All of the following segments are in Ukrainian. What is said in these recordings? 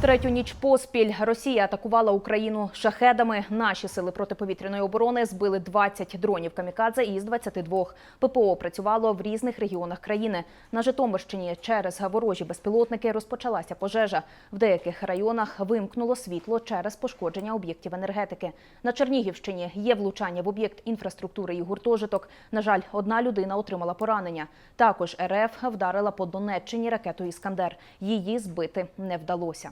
Третю ніч поспіль Росія атакувала Україну шахедами. Наші сили протиповітряної оборони збили 20 дронів камікадзе із 22. ППО працювало в різних регіонах країни. На Житомирщині через ворожі безпілотники розпочалася пожежа. В деяких районах вимкнуло світло через пошкодження об'єктів енергетики. На Чернігівщині є влучання в об'єкт інфраструктури і гуртожиток. На жаль, одна людина отримала поранення. Також РФ вдарила по Донеччині ракетою Іскандер. Її збити не вдалося.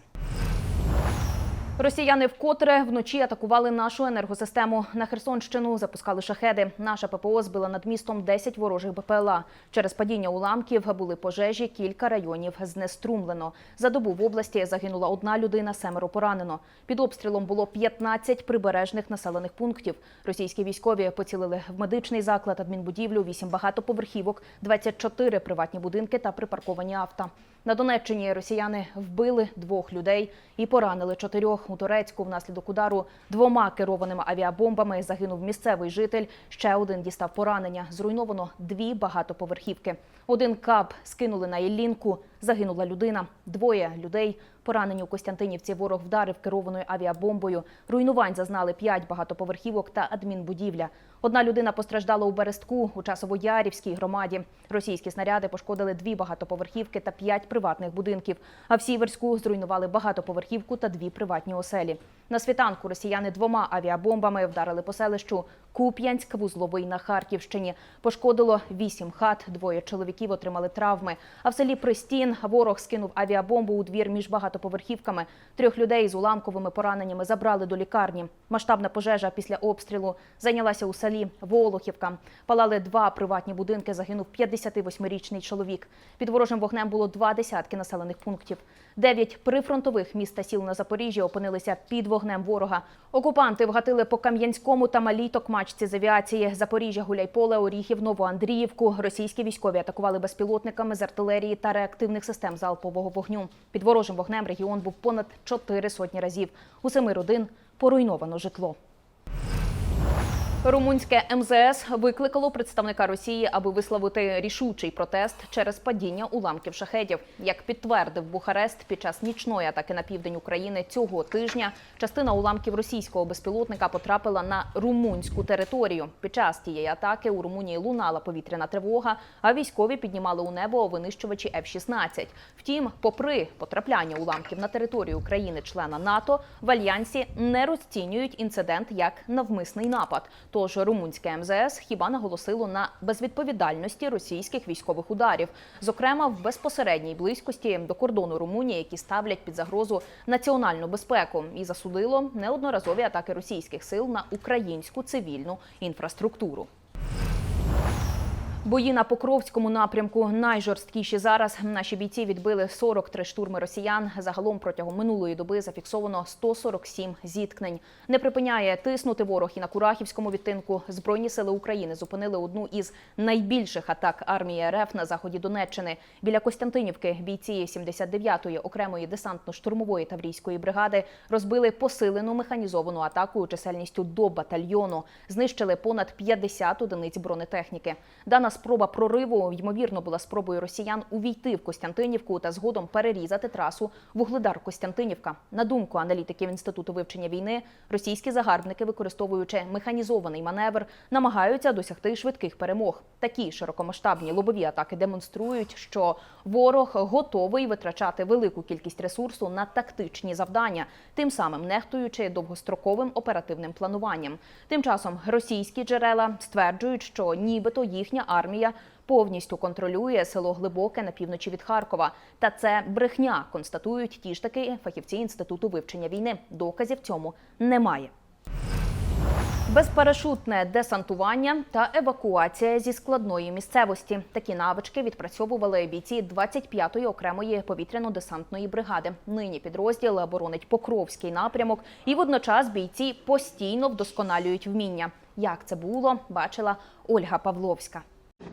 Росіяни вкотре вночі атакували нашу енергосистему. На Херсонщину запускали шахеди. Наша ППО збила над містом 10 ворожих БПЛА. Через падіння уламків були пожежі, кілька районів знеструмлено. За добу в області загинула одна людина, семеро поранено. Під обстрілом було 15 прибережних населених пунктів. Російські військові поцілили в медичний заклад, адмінбудівлю, 8 багатоповерхівок, 24 приватні будинки та припарковані авто. На Донеччині росіяни вбили двох людей і поранили чотирьох у Турецьку. Внаслідок удару двома керованими авіабомбами загинув місцевий житель. Ще один дістав поранення. Зруйновано дві багатоповерхівки. Один каб скинули на Іллінку. Загинула людина. Двоє людей поранені у Костянтинівці. Ворог вдарив керованою авіабомбою. Руйнувань зазнали п'ять багатоповерхівок та адмінбудівля. Одна людина постраждала у Берестку у Часово-Ярівській громаді. Російські снаряди пошкодили дві багатоповерхівки та п'ять приватних будинків. А в Сіверську зруйнували багатоповерхівку та дві приватні оселі. На світанку росіяни двома авіабомбами вдарили по селищу Куп'янськ, вузловий на Харківщині. Пошкодило вісім хат. Двоє чоловіків отримали травми. А в селі Пристін ворог скинув авіабомбу у двір між багатоповерхівками. Трьох людей з уламковими пораненнями забрали до лікарні. Масштабна пожежа після обстрілу зайнялася у селі Волохівка. Палали два приватні будинки. Загинув 58-річний чоловік. Під ворожим вогнем було два десятки населених пунктів. Дев'ять прифронтових міст та сіл на Запоріжжі опинилися під вогнем ворога. Окупанти вгатили по Кам'янському та Малій Токмачці з авіації. Запоріжжя, Гуляйполе, Оріхів, Новоандріївку. Російські військові атакували безпілотниками з артилерії та реактивних систем залпового вогню. Під ворожим вогнем регіон був понад чотири сотні разів. У семи родин поруйновано житло. Румунське МЗС викликало представника Росії, аби висловити рішучий протест через падіння уламків шахедів. Як підтвердив Бухарест під час нічної атаки на південь України цього тижня, частина уламків російського безпілотника потрапила на румунську територію. Під час тієї атаки у Румунії лунала повітряна тривога, а військові піднімали у небо винищувачі F-16. Втім, попри потрапляння уламків на територію країни-члена НАТО, в альянсі не розцінюють інцидент як навмисний напад. Тож румунське МЗС хіба наголосило на безвідповідальності російських військових ударів, зокрема в безпосередній близькості до кордону Румунії, які ставлять під загрозу національну безпеку, і засудило неодноразові атаки російських сил на українську цивільну інфраструктуру. Бої на Покровському напрямку найжорсткіші зараз. Наші бійці відбили 43 штурми росіян. Загалом протягом минулої доби зафіксовано 147 зіткнень. Не припиняє тиснути ворог і на Курахівському відтинку. Збройні сили України зупинили одну із найбільших атак армії РФ на заході Донеччини. Біля Костянтинівки бійці 79-ї окремої десантно-штурмової таврійської бригади розбили посилену механізовану атаку чисельністю до батальйону. Знищили понад 50 одиниць бронетехніки. Дана спроба прориву ймовірно була спробою росіян увійти в Костянтинівку та згодом перерізати трасу Вугледар Костянтинівка. На думку аналітиків інституту вивчення війни, російські загарбники, використовуючи механізований маневр, намагаються досягти швидких перемог. Такі широкомасштабні лобові атаки демонструють, що ворог готовий витрачати велику кількість ресурсу на тактичні завдання, тим самим нехтуючи довгостроковим оперативним плануванням. Тим часом російські джерела стверджують, що нібито їхня армія повністю контролює село Глибоке на півночі від Харкова. Та це брехня, констатують ті ж таки фахівці інституту вивчення війни. Доказів цьому немає. Безпарашутне десантування та евакуація зі складної місцевості. Такі навички відпрацьовували бійці 25-ї окремої повітряно-десантної бригади. Нині підрозділ боронить Покровський напрямок, і водночас бійці постійно вдосконалюють вміння. Як це було, бачила Ольга Павловська.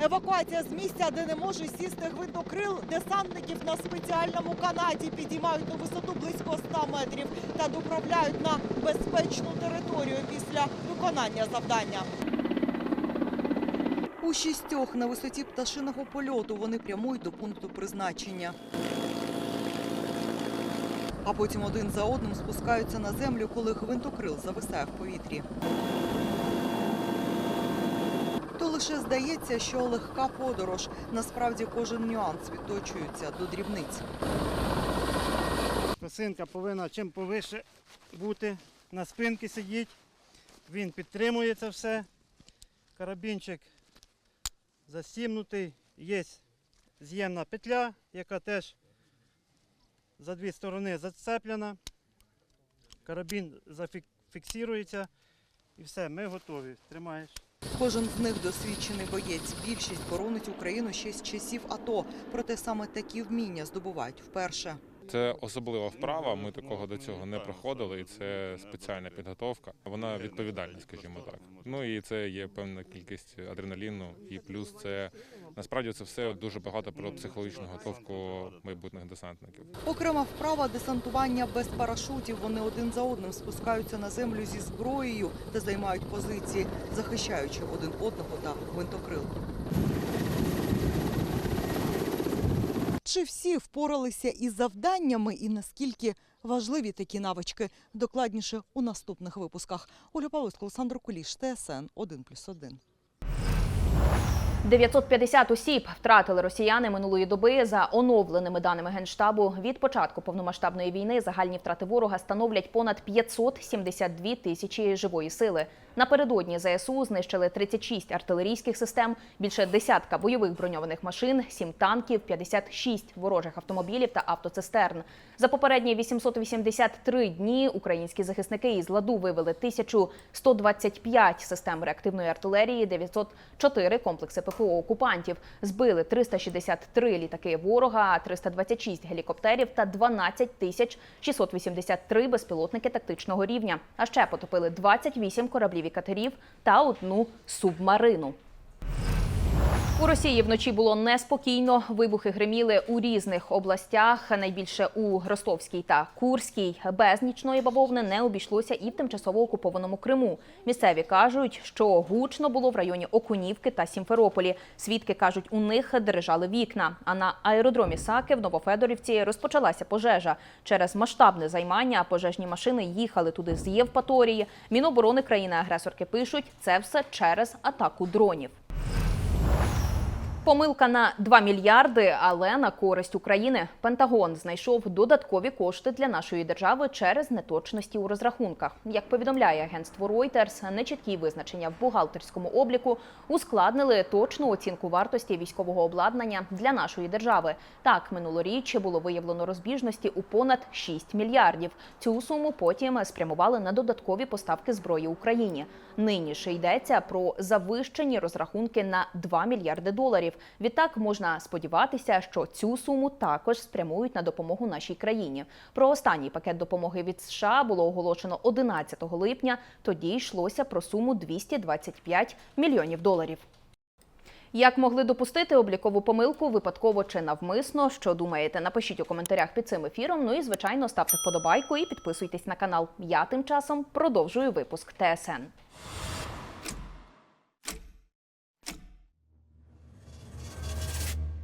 Евакуація з місця, де не може сісти гвинтокрил, десантників на спеціальному канаті підіймають на висоту близько 100 метрів та доправляють на безпечну територію після виконання завдання. У шістьох на висоті пташиного польоту вони прямують до пункту призначення. а потім один за одним спускаються на землю, коли гвинтокрил зависає в повітрі. Лише здається, що легка подорож. Насправді кожен нюанс відточується до дрібниць. Косинка повинна чим повише бути, на спинці сидіть. Він підтримує це все. Карабінчик засімнутий. Є з'ємна петля, яка теж за дві сторони зацеплена. Карабін зафіксується і все, ми готові. Тримаєш. Кожен з них досвідчений боєць. Більшість боронить Україну ще з часів АТО. Проте саме такі вміння здобувають вперше. Це особлива вправа. Ми такого до цього не проходили, і це спеціальна підготовка. Вона відповідальна, скажімо так. Ну і це є певна кількість адреналіну, і плюс це насправді це все дуже багато про психологічну готовку майбутніх десантників. Окрема вправа десантування без парашутів. Вони один за одним спускаються на землю зі зброєю та займають позиції, захищаючи один одного та гвинтокрил. Чи всі впоралися із завданнями і наскільки важливі такі навички? Докладніше у наступних випусках. Оля Павловська, Олександр Куліш, ТСН 1+,1. 950 осіб втратили росіяни минулої доби. За оновленими даними генштабу, від початку повномасштабної війни загальні втрати ворога становлять понад 572 тисячі живої сили. Напередодні ЗСУ знищили 36 артилерійських систем, більше десятка бойових броньованих машин, 7 танків, 56 ворожих автомобілів та автоцистерн. За попередні 883 дні українські захисники із ладу вивели 1125 систем реактивної артилерії, 904 комплекси ППО окупантів, збили 363 літаки ворога, 326 гелікоптерів та 12 тисяч 683 безпілотники тактичного рівня. А ще потопили 28 кораблів і катерів та одну субмарину. У Росії вночі було неспокійно. Вибухи гриміли у різних областях, найбільше у Ростовській та Курській. Без нічної бавовни не обійшлося і в тимчасово окупованому Криму. Місцеві кажуть, що гучно було в районі Окунівки та Сімферополі. Свідки кажуть, у них дрижали вікна. А на аеродромі Саки в Новофедорівці розпочалася пожежа. Через масштабне займання пожежні машини їхали туди з Євпаторії. Міноборони країни-агресорки пишуть, це все через атаку дронів. Помилка на 2 мільярди, але на користь України. Пентагон знайшов додаткові кошти для нашої держави через неточності у розрахунках. Як повідомляє агентство Reuters, нечіткі визначення в бухгалтерському обліку ускладнили точну оцінку вартості військового обладнання для нашої держави. Так, минулоріч було виявлено розбіжності у понад 6 мільярдів. Цю суму потім спрямували на додаткові поставки зброї Україні. Нині ж йдеться про завищені розрахунки на 2 мільярди доларів. Відтак можна сподіватися, що цю суму також спрямують на допомогу нашій країні. Про останній пакет допомоги від США було оголошено 11 липня. Тоді йшлося про суму 225 мільйонів доларів. Як могли допустити облікову помилку випадково чи навмисно? Що думаєте? Напишіть у коментарях під цим ефіром. Ну і звичайно ставте вподобайку і підписуйтесь на канал. Я тим часом продовжую випуск ТСН.